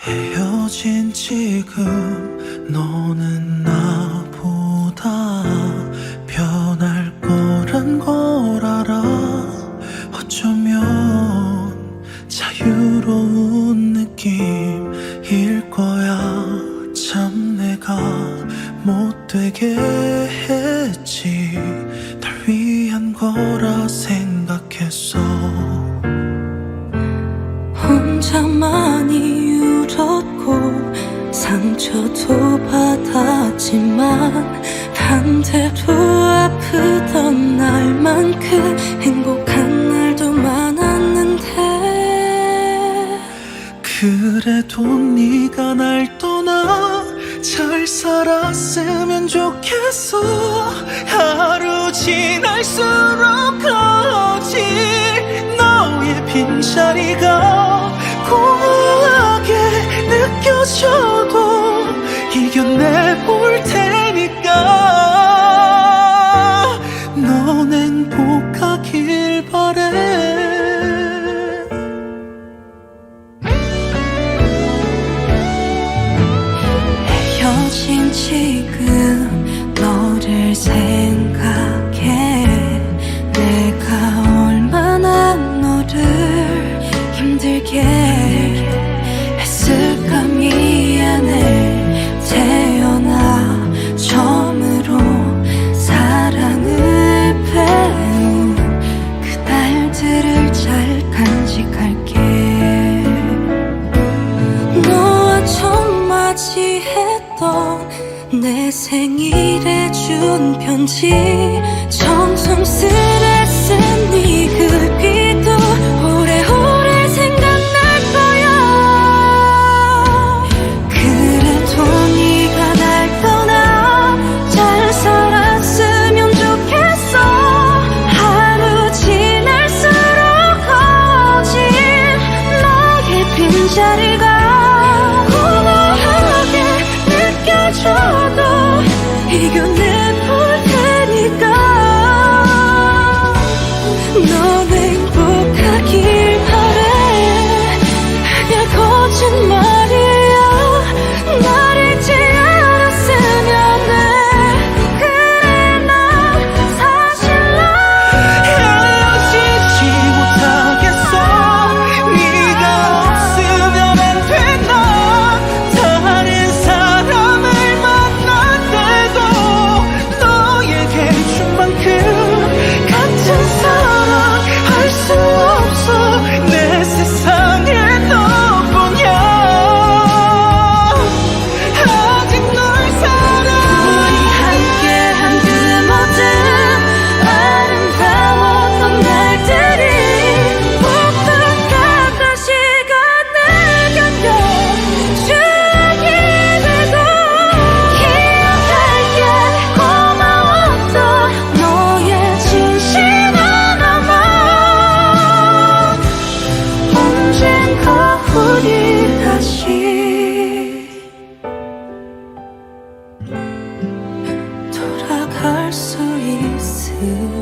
헤어진 지금 너는 나보다 변할 거란 걸 알아. 어쩌면 자유로운 느낌일 거야. 참 내가 못 되게 했지. 날 위한 거라 생각했어. 혼자만이 울었고 상처도 받았지만 반대로 아프던 날만큼 행복한 날도 많았는데 그래도 네가 날 떠나 잘 살았으면 좋겠어. 하루 지날수록 커진 너의 빈자리가 공허하게 느껴져도 이겨내볼 테니까. 넌 행복하길 바래. 헤어진 지금 너를 생각해. 내가 얼마나 너를 힘들게 내 생일에 준 편지. 정성스레 no. you.